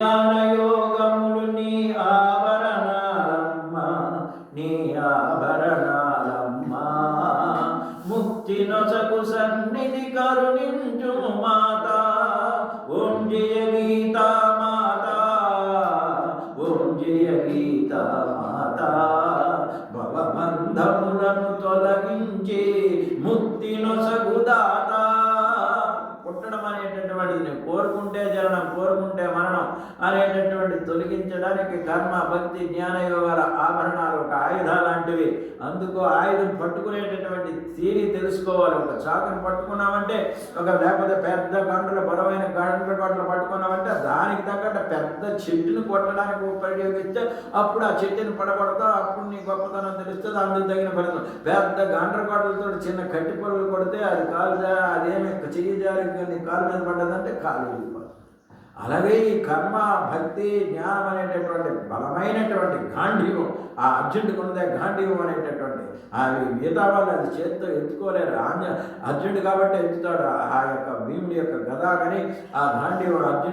జ్ఞానయోగములు నీ ఆభరణాలమ్మ నీ ఆభరణాలమ్మ. ముక్తి నొసకు సన్నిధి కరుణించు మాత ఓం జయ గీత మాత ఓం జయ గీత మాత. భవబంధములను తొలగించి ముక్తి నొసగు దాత. పుట్టడం అనేటటువంటిది కోరుకుంటే జననం కోరుకుంటే మరణం. అనేటటువంటి తొలగించడానికి కర్మ భక్తి జ్ఞాన యోగాల ఆభరణాలు ఒక ఆయుధా లాంటివి అందుకు ఆయుధం పట్టుకునేటటువంటి తీరి తెలుసుకోవాలి. ఒక చాకుని పట్టుకున్నామంటే ఒక లేకపోతే పెద్ద గంటల బలమైన గంటల గంటలు పట్టుకున్నామంటే దానికి తగ్గట్టు పెద్ద చెట్టును కొట్టడానికి ఉపయోగిస్తే అప్పుడు ఆ చెట్టుని పడగొడతా అప్పుడు నీ గొప్పతనం తెలుస్తుంది అందుకు తగిన ఫలితం. పెద్ద గంటల గొడ్డలతో చిన్న కట్టి పొరుగులు కొడితే అది కాలు అదేమి చెయ్యి జారి కాలు మీద పడ్డదంటే కాలు వెళ్ళిపోతుంది అలాగే ఈ కర్మ భక్తి జ్ఞానం అనేటటువంటి బలమైనటువంటి గాంధీవం ఆ అర్జునుడికి ఉందే గాంధీవం అనేటటువంటి అవి మిగతా వాళ్ళు అది చేత్తో ఎత్తుకోలేరు. ఆంజ అర్జునుడు కాబట్టి ఎత్తుతాడు. ఆ యొక్క భీముడి యొక్క గదా కానీ ఆ గాంధీవం అర్జునుడు